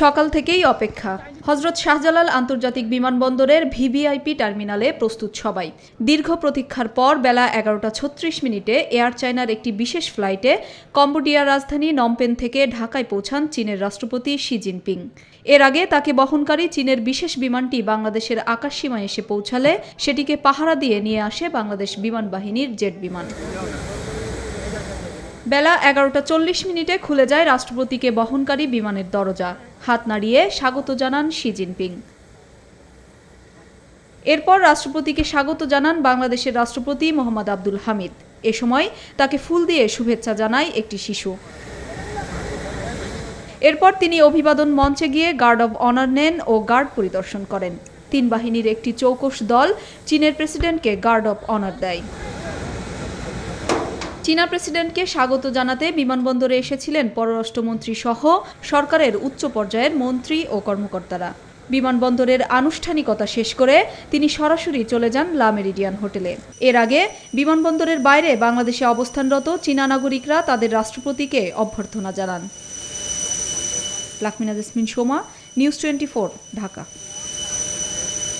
সকাল থেকেই অপেক্ষা। হজরত শাহজালাল আন্তর্জাতিক বিমানবন্দরের ভিভিআইপি টার্মিনালে প্রস্তুত সবাই। দীর্ঘ প্রতীক্ষার পর বেলা এগারোটা ছত্রিশ মিনিটে এয়ার চায়নার একটি বিশেষ ফ্লাইটে কম্বোডিয়ার রাজধানী নমপেন থেকে ঢাকায় পৌঁছান চীনের রাষ্ট্রপতি শি জিনপিং। এর আগে তাকে বহনকারী চীনের বিশেষ বিমানটি বাংলাদেশের আকাশসীমায় এসে পৌঁছালে সেটিকে পাহারা দিয়ে নিয়ে আসে বাংলাদেশ বিমান বাহিনীর জেট বিমান। বেলা এগারোটা চল্লিশ মিনিটে খুলে যায় রাষ্ট্রপতিকে বহনকারী বিমানের দরজা। হাত নাড়িয়ে স্বাগত জানান শি জিনপিং। এরপর রাষ্ট্রপতিকে স্বাগত জানান বাংলাদেশের রাষ্ট্রপতি মোহাম্মদ আব্দুল হামিদ। এ সময় তাকে ফুল দিয়ে শুভেচ্ছা জানায় একটি শিশু। এরপর তিনি অভিবাদন মঞ্চে গিয়ে গার্ড অব অনার নেন ও গার্ড পরিদর্শন করেন। তিন বাহিনীর একটি চৌকস দল চীনের প্রেসিডেন্টকে গার্ড অব অনার দেয়। চীনা প্রেসিডেন্টকে স্বাগত জানাতে বিমানবন্দরে এসেছিলেন পররাষ্ট্রমন্ত্রী সহ সরকারের উচ্চ পর্যায়ের মন্ত্রী ও কর্মকর্তারা। বিমানবন্দরের আনুষ্ঠানিকতা শেষ করে তিনি সরাসরি চলে যান লা মেরিডিয়ান হোটেলে। এর আগে বিমানবন্দরের বাইরে বাংলাদেশে অবস্থানরত চীনা নাগরিকরা তাদের রাষ্ট্রপতিকে অভ্যর্থনা জানান। Lakmina Jesmin Soma, news twenty Dhaka.